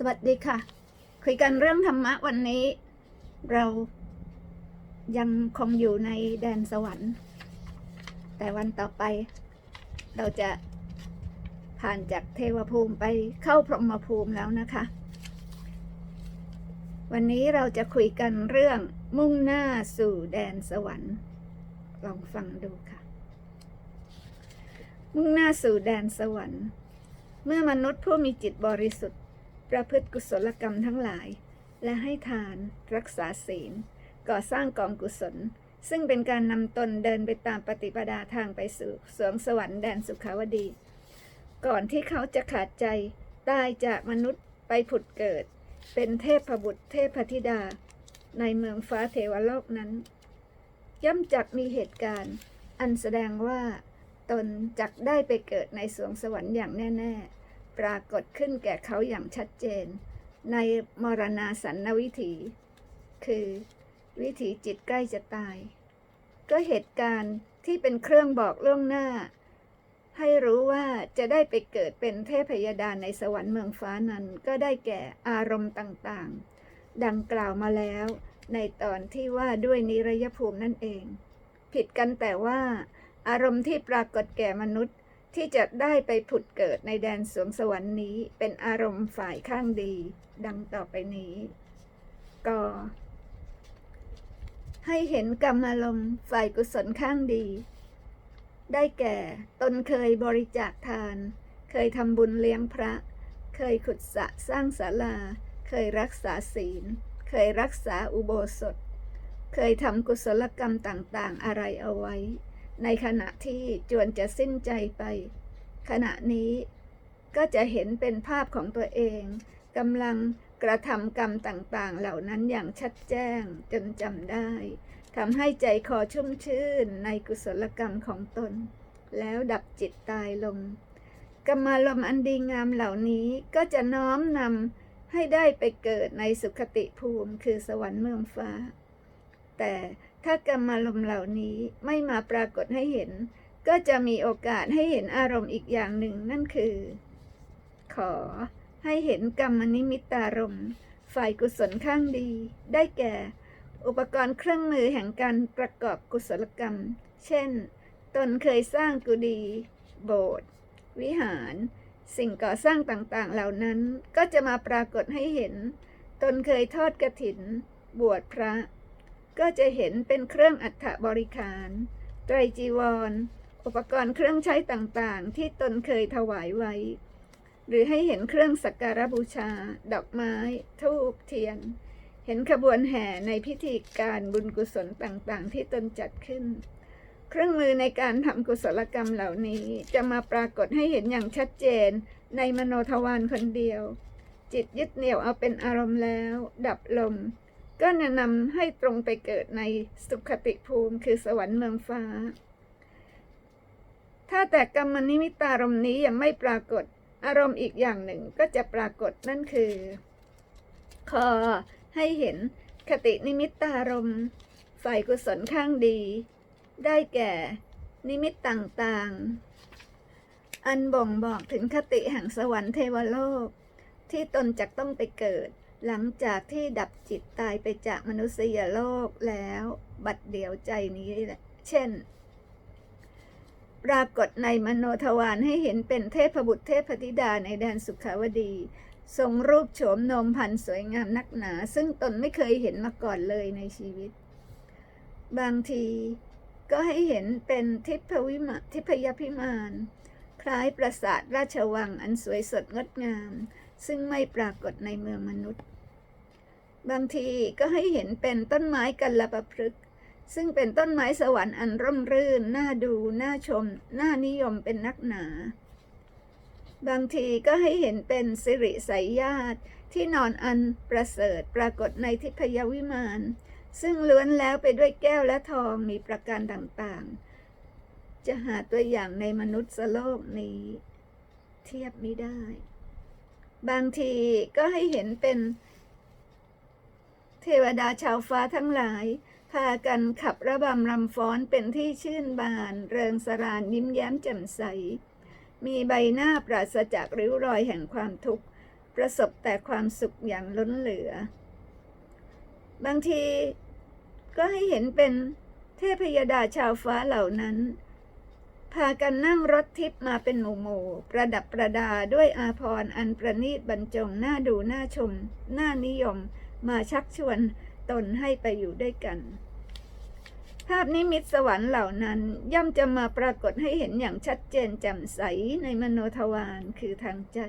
สวัสดีค่ะ คุยกันเรื่องธรรมะวันนี้ เรายังคงอยู่ในแดนสวรรค์ แต่วันต่อไป เราจะผ่านจากเทวภูมิไปเข้าพรหมภูมิแล้วนะคะ วันนี้เราจะคุยกันเรื่องมุ่งหน้าสู่แดนสวรรค์ ลองฟังดูค่ะ มุ่งหน้าสู่แดนสวรรค์ เมื่อมนุษย์ผู้มีจิตบริสุทธิ์ ประพฤติกุศลกรรมทั้งหลาย และให้ทาน รักษาศีล ก่อสร้างกองกุศล ซึ่งเป็นการนำตนเดินไปตามปฏิปดาทางไปสู่สวงสวรรค์แดนสุขาวดี ก่อนที่เขาจะขาดใจตายจากมนุษย์ไปผุดเกิด เป็นเทพบุตรเทพธิดา ในเมืองฟ้าเทวโลกนั้น ย่อมจักมีเหตุการณ์ อันแสดงว่า ตนจักได้ไปเกิดในสวงสวรรค์อย่างแน่ ๆ ปรากฏขึ้นแก่เขาอย่างชัดเจน ในมรณาสันนวิถี คือวิถีจิตใกล้จะตาย ก็เหตุการณ์ที่เป็นเครื่องบอกล่วงหน้า ให้รู้ว่าจะได้ไปเกิดเป็นเทพยดาในสวรรค์เมืองฟ้านั้นก็ได้แก่อารมณ์ต่างๆ ดังกล่าวมาแล้ว ในตอนที่ว่าด้วยนิรยภูมินั่นเอง ผิดกันแต่ว่า อารมณ์ที่ปรากฏแก่มนุษย์ ที่จะได้ไปผุดเกิดในแดนสวงสวรรค์นี้เป็นอารมณ์ฝ่ายข้างดี ดังต่อไปนี้ก็ให้เห็นกรรมอารมณ์ฝ่ายกุศลข้างดี ได้แก่ตนเคยบริจาคทาน เคยทำบุญเลี้ยงพระ เคยขุดสระสร้างศาลา เคยรักษาศีล เคยรักษาอุโบสถ เคยทำกุศลกรรมต่างๆ อะไรเอาไว้ ในขณะที่จวนจะสิ้นใจไป ขณะนี้ก็จะเห็นเป็นภาพของตัวเองกำลังกระทำกรรมต่างๆ เหล่านั้นอย่างชัดแจ้งจนจำได้ทำให้ใจคอชุ่มชื่นในกุศลกรรมของตน แล้วดับจิตตายลงกรรมารมอันดีงามเหล่านี้ก็จะน้อมนำให้ได้ไปเกิดในสุขติภูมิคือสวรรค์เมืองฟ้า แต่ถ้ากรรมารมณ์เหล่านี้ไม่มาปรากฏให้เห็น ก็จะมีโอกาสให้เห็นอารมณ์อีกอย่างหนึ่งนั่นคือ ขอให้เห็นกรรมนิมิตารมณ์ฝ่ายกุศลข้างดี ได้แก่ อุปกรณ์เครื่องมือแห่งการประกอบกุศลกรรม เช่น ตนเคยสร้างกุฏิโบสถ์วิหาร สิ่งก่อสร้างต่างๆ เหล่านั้นก็จะมาปรากฏให้เห็น ตนเคยทอดกระถิน บวชพระ ก็จะเห็นเป็นเครื่องอัฐบริขาร ไตรจีวร อุปกรณ์เครื่องใช้ต่างๆ ที่ตนเคยถวายไว้ หรือให้เห็นเครื่องสักการบูชา ดอกไม้ ทูบเทียน เห็นขบวนแห่ในพิธีการบุญกุศลต่างๆ ที่ตนจัดขึ้น เครื่องมือในการทำกุศลกรรมเหล่านี้จะมาปรากฏให้เห็นอย่างชัดเจนในมโนทวารคนเดียว จิตยึดเหนี่ยวเอาเป็นอารมณ์แล้ว ดับลง ก็แนะนำให้ตรงไปเกิดในสุขติภูมิคือสวรรค์เมืองฟ้า ถ้าแต่กรรมนิมิตารมณ์นี้ยังไม่ปรากฏ อารมณ์อีกอย่างหนึ่งก็จะปรากฏนั่นคือขอให้เห็นคตินิมิตารมณ์ฝ่ายกุศลข้างดี ได้แก่ นิมิตต่างๆ อันบ่งบอกถึงคติแห่งสวรรค์เทวโลก ที่ตนจะต้องไปเกิด หลังจากที่ดับจิตตายไปจากมนุษยโลกแล้ว บัดเดียวใจนี้แหละ เช่น ปรากฏในมโนทวารให้เห็นเป็นเทพบุตรเทพธิดาในแดนสุขาวดี ทรงรูปโฉมนมพันสวยงามนักหนา ซึ่งตนไม่เคยเห็นมาก่อนเลยในชีวิต บางทีก็ให้เห็นเป็นทิพวิมาทิพยพิมาน คล้ายปราสาทราชวังอันสวยสดงดงาม ซึ่งไม่ปรากฏในเมืองมนุษย์ บางทีก็ให้เห็นเป็นต้นไม้กัลปะพฤกษ์ซึ่งเป็นต้นไม้สวรรค์อันร่มรื่น น่าดู น่าชม น่านิยมเป็นนักหนา บางทีก็ให้เห็นเป็นสิริสายญาติที่นอนอันประเสริฐปรากฏในทิพยวิมานซึ่งล้วนแล้วไปด้วยแก้วและทองมีประการต่างๆ จะหาตัวอย่างในมนุษย์โลกนี้ เทียบไม่ได้ บางทีก็ให้เห็นเป็น เทวดาชาวฟ้าทั้งหลาย พากันขับระบำรำฟ้อนเป็นที่ชื่นบาน เริงสรานยิ้มแย้มแจ่มใส มีใบหน้าปราศจากริ้วรอยแห่งความทุกข์ ประสบแต่ความสุขอย่างล้นเหลือ บางทีก็ให้เห็นเป็นเทพยดาชาวฟ้าเหล่านั้น พากันนั่งรถทิพย์มาเป็นหมู่หมู่ๆประดับประดาด้วยอาภรอันประณีตบรรจงน่าดูน่าชมน่านิยม มาชักชวนตนให้ไปอยู่ด้วยกัน ภาพนิมิตสวรรค์เหล่านั้น ย่อมจะมาปรากฏให้เห็นอย่างชัดเจนแจ่มใสในมโนทวารคือทางใจ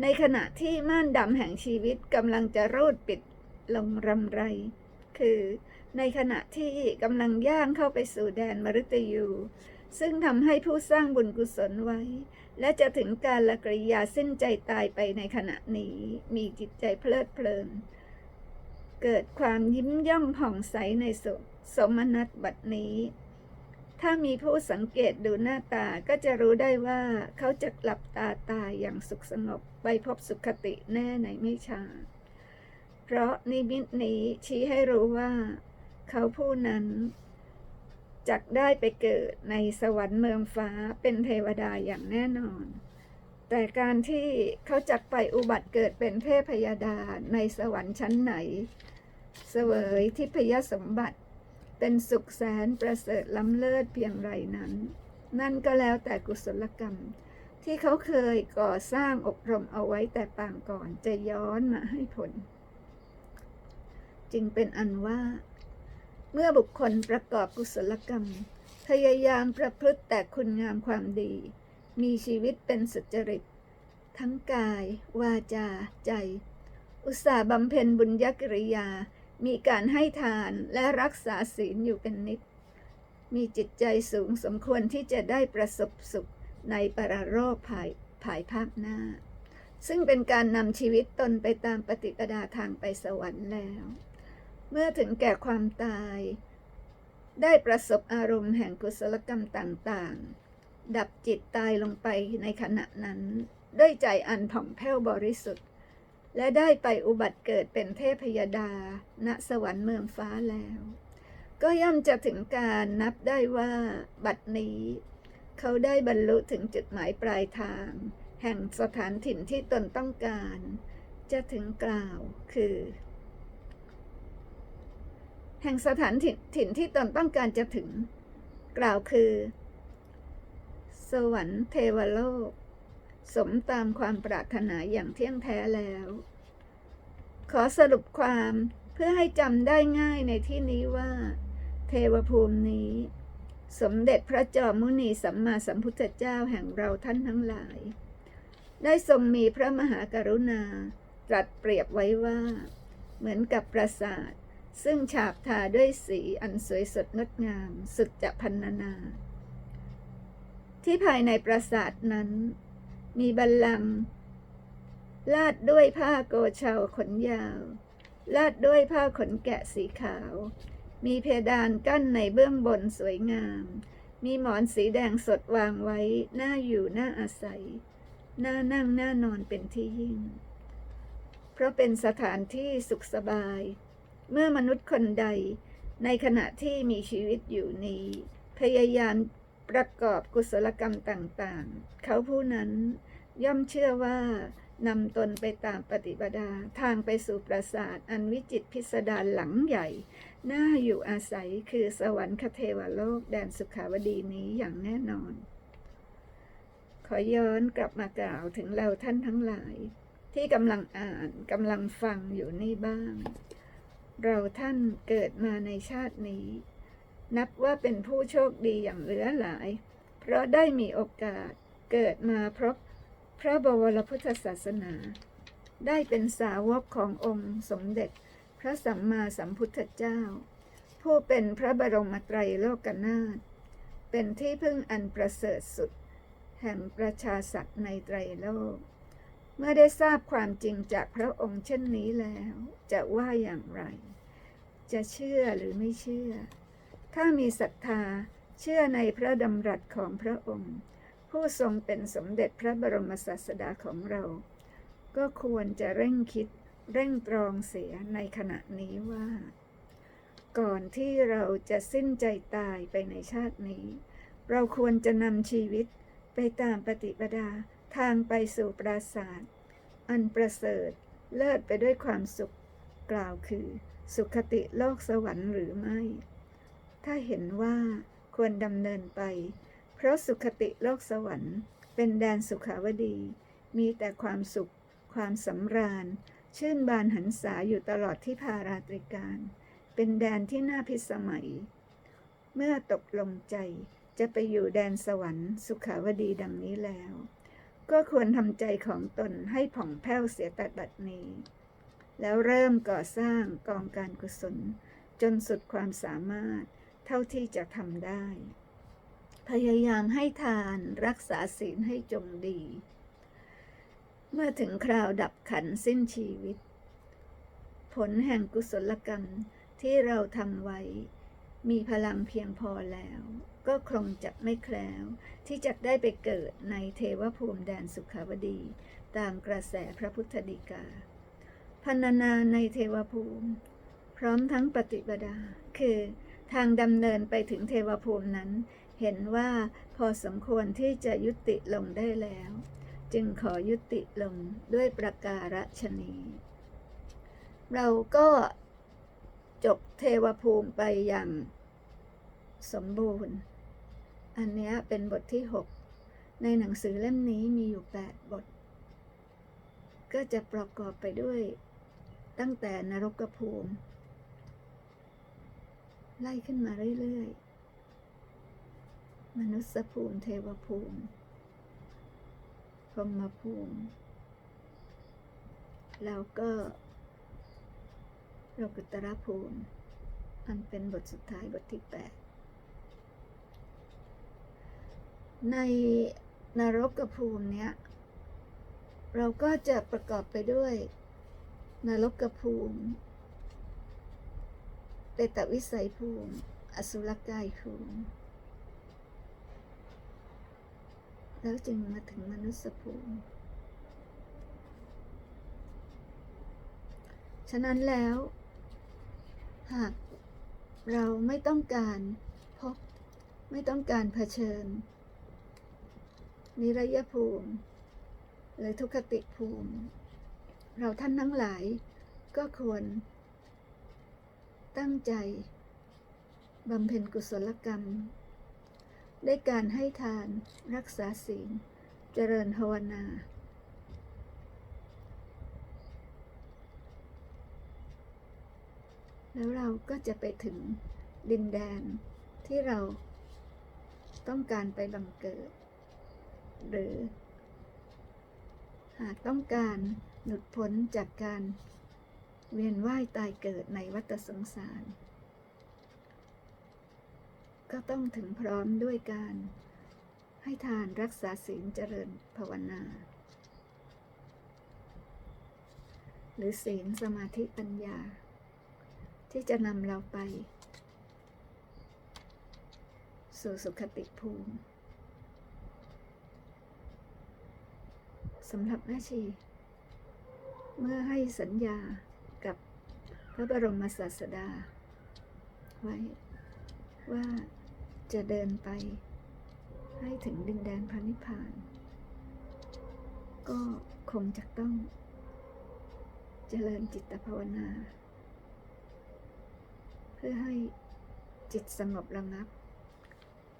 ในขณะที่ม่านดำแห่งชีวิตกำลังจะรูดปิดลงรำไร คือในขณะที่กำลังย่างเข้าไปสู่แดนมฤตยู ซึ่งทำให้ผู้สร้างบุญกุศลไว้ และจะถึงการละกริยาสิ้นใจตายไปในขณะนี้ มีจิตใจเพลิดเพลิน เกิดความยิ้มย่องผ่องใสในสุสมนัตบัดนี้ ถ้ามีผู้สังเกตดูหน้าตาก็จะรู้ได้ว่าเขาจะหลับตาตายอย่างสุขสงบไปพบสุขติแน่ในไม่ช้าเพราะนิมิตนี้ชี้ให้รู้ว่า เขาผู้นั้น จักได้ไปเกิดในสวรรค์เมืองฟ้าเป็นเทวดาอย่างแน่นอน แต่การที่เขาจักไปอุบัติเกิดเป็นเทพยดาในสวรรค์ชั้นไหน เสวยทิพยสมบัติเป็นสุขแสนประเสริฐล้ำเลิศเพียงไรนั้น นั่นก็แล้วแต่กุศลกรรม ที่เขาเคยก่อสร้างอบรมเอาไว้แต่ปางก่อนจะย้อนมาให้ผล จึงเป็นอันว่า เมื่อบุคคลประกอบกุศลกรรม พยายามประพฤติแต่คุณงามความดี มีชีวิตเป็นสุจริต ทั้งกาย วาจา ใจ อุตสาบำเพ็ญบุญญกิริยา มีการให้ทานและรักษาศีลอยู่เป็นนิด มีจิตใจสูงสมควรที่จะได้ประสบสุขในปรโรคภายภายภาคหน้า ซึ่งเป็นการนำชีวิตตนไปตามปฏิปดาทางไปสวรรค์แล้ว เมื่อถึงแก่ความตาย ได้ประสบอารมณ์แห่งกุศลกรรมต่างๆ ดับจิตตายลงไปในขณะนั้น ด้วยใจอันผ่องแผ้วบริสุทธิ์ และได้ไปอุบัติเกิดเป็นเทพยดา ณสวรรค์เมืองฟ้าแล้ว ก็ย่อมจะถึงการนับได้ว่า บัดนี้ เขาได้บรรลุถึงจุดหมายปลายทาง แห่งสถานถิ่นที่ตนต้องการ จะถึงกล่าวคือ แห่งสถานถิ่นถิ่นที่ตนต้องการจะถึง กล่าวคือ สวรรค์เทวโลก สมตามความปรารถนาอย่างเที่ยงแท้แล้ว ขอสรุปความเพื่อให้จำได้ง่ายในที่นี้ว่า เทวภูมินี้ สมเด็จพระจอมมุนีสัมมาสัมพุทธเจ้าแห่งเราท่านทั้งหลาย ได้ทรงมีพระมหากรุณาตรัสเปรียบไว้ว่า เหมือนกับปราสาท ซึ่งฉาบทาด้วยสีอันสวยสดงดงาม สุดจะพันนานา ที่ภายในปราสาทนั้น มีบัลลังก์ลาดด้วยผ้าโกเชาขนยาว ลาดด้วยผ้าขนแกะสีขาว มีเพดานกั้นในเบื้องบนสวยงาม มีหมอนสีแดงสดวางไว้หน่าอยู่หน่าอาศัยหน่านั่งหน่านอนเป็นที่ยิ่ง เพราะเป็นสถานที่สุขสบาย เมื่อมนุษย์คนใด ในขณะที่มีชีวิตอยู่นี้ พยายามประกอบกุศลกรรมต่างๆ เขาผู้นั้นย่อมเชื่อว่านำตนไปตามปฏิปดาทางไปสู่ปราสาทอันวิจิตรพิสดารหลังใหญ่ น่าอยู่อาศัยคือสวรรคเทวโลกแดนสุขาวดีนี้อย่างแน่นอน ขอย้อนกลับมากล่าวถึงเราท่านทั้งหลาย ที่กำลังอ่านกำลังฟังอยู่นี่บ้าง เราท่านเกิดมาในชาตินี้ นับว่าเป็นผู้โชคดีอย่างเหลือหลาย เพราะได้มีโอกาสเกิดมาพบพระบวรพุทธศาสนา ได้เป็นสาวกขององค์สมเด็จพระสัมมาสัมพุทธเจ้า ผู้เป็นพระบรมไตรโลกนาถเป็นที่พึ่งอันประเสริฐสุด แห่งประชาสัตว์ในไตรโลก เมื่อได้ทราบความจริงจากพระองค์เช่นนี้แล้ว จะว่าอย่างไร จะเชื่อหรือไม่เชื่อถ้ามีศรัทธาเชื่อในพระดำรัสของพระองค์ ผู้ทรงเป็นสมเด็จพระบรมศาสดาของเรา ก็ควรจะเร่งคิดเร่งตรองเสียในขณะนี้ว่า ก่อนที่เราจะสิ้นใจตายไปในชาตินี้ เราควรจะนำชีวิตไปตามปฏิปดา ทางไปสู่ปราสาท อันประเสริฐเลิศไปด้วยความสุขกล่าวคือ สุขติโลกสวรรค์หรือไม่ ถ้าเห็นว่าควรดำเนินไป เพราะสุขติโลกสวรรค์ เป็นแดนสุขาวดี มีแต่ความสุข ความสำราญ ชื่นบานหันษาอยู่ตลอดที่พาราตริการ เป็นแดนที่น่าพิสมัย เมื่อตกลงใจจะไปอยู่แดนสวรรค์ สุขาวดีดังนี้แล้ว ก็ควรทำใจของตนให้ผ่องแผ้วเสียแต่บัดนี้ แล้วเริ่มก่อสร้างกองการกุศล จนสุดความสามารถเท่าที่จะทำได้ พยายามให้ทานรักษาศีลให้จงดี เมื่อถึงคราวดับขันสิ้นชีวิต ผลแห่งกุศลกรรมที่เราทำไว้ มีพลังเพียงพอแล้ว ก็คงจะไม่แคล้วที่จะได้ไปเกิดในเทวภูมิแดนสุขาวดี ตามกระแสพระพุทธดีกาพันนาในเทวภูมิ พร้อมทั้งปฏิปดา คือทางดำเนินไปถึงเทวภูมินั้น เห็นว่าพอสมควรที่จะยุติลงได้แล้ว จึงขอยุติลงด้วยประการฉนีเราก็จบเทวภูมิไปอย่างสมบูรณ์ อันนี้เป็นบทที่ 6 ในหนังสือเล่มนี้มีอยู่ 8 บท ก็จะประกอบไปด้วยตั้งแต่นรกภูมิ ไล่ขึ้นมาเรื่อยๆ มนุษยภูมิเทวภูมิพรหมภูมิ แล้วก็โลกุตระภูมิ อันเป็นบทสุดท้ายบทที่ 8 ในนรกภูมิเนี้ย เราก็จะประกอบไปด้วยนรกภูมิเปตวิสัยภูมิ อสุรกายภูมิ แล้วจึงมาถึงมนุษยภูมิ ฉะนั้นแล้ว หากเราไม่ต้องการพบ ไม่ต้องการเผชิญ นิรยภูมิ หรือทุกขติภูมิ เราท่านทั้งหลายก็ควร ตั้งใจบำเพ็ญกุศลกรรมได้การให้ทานรักษาศีล เจริญภาวนา แล้วเราก็จะไปถึงดินแดนที่เราต้องการไปบังเกิด หรือ หากต้องการหลุดพ้นจากการเวียนว่ายตายเกิดในวัฏสงสาร ก็ต้องถึงพร้อมด้วยการให้ทานรักษาศีลเจริญภาวนา หรือศีลสมาธิปัญญา ที่จะนำเราไป สู่สุขติภูมิ สำหรับแม่ชี เมื่อให้สัญญากับพระบรมศาสดา ไว้ว่าจะเดินไปให้ถึงดินแดนพระนิพพาน ก็คงจะต้องเจริญจิตภาวนา เพื่อให้จิตสงบระงับ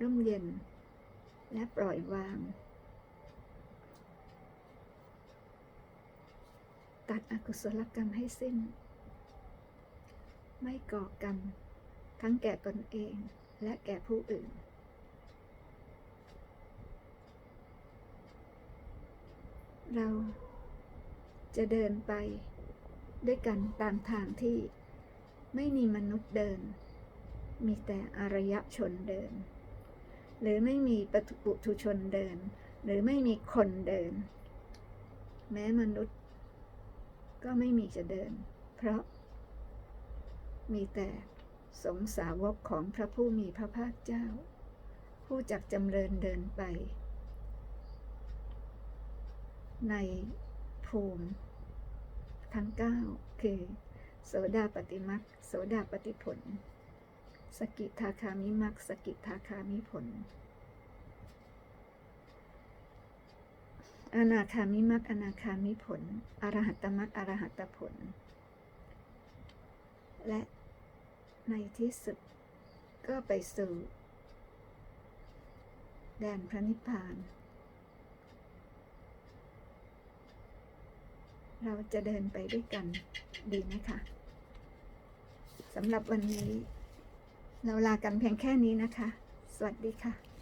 ร่มเย็นและปล่อยวาง ตัดอกุศลกรรมให้สิ้น ไม่ก่อกรรม ทั้งแก่ตนเองและแก่ผู้อื่น เราจะเดินไปด้วยกันตามทางที่ไม่มีมนุษย์เดิน มีแต่อารยชนเดิน หรือไม่มีปุถุชนเดิน หรือไม่มีคนเดิน แม้มนุษย์ ก็ไม่มีจะเดิน เพราะ มีแต่สงสาวกของพระผู้มีพระภาคเจ้า ผู้จักจำเริญเดินไป ในภูมิทั้งเก้าคือ โสดาปฏิมักโสดาปฏิผล สกิทาคามิมักสกิทาคามิผล อนาคามิมักอนาคามิผล อรหัตมักอรหัตผล และในที่สุดก็ไปสู่ แดนพระนิพพาน เราจะเดินไปด้วยกันดีไหมคะสำหรับวันนี้ เราลากันเพียงแค่นี้นะคะ สวัสดีค่ะ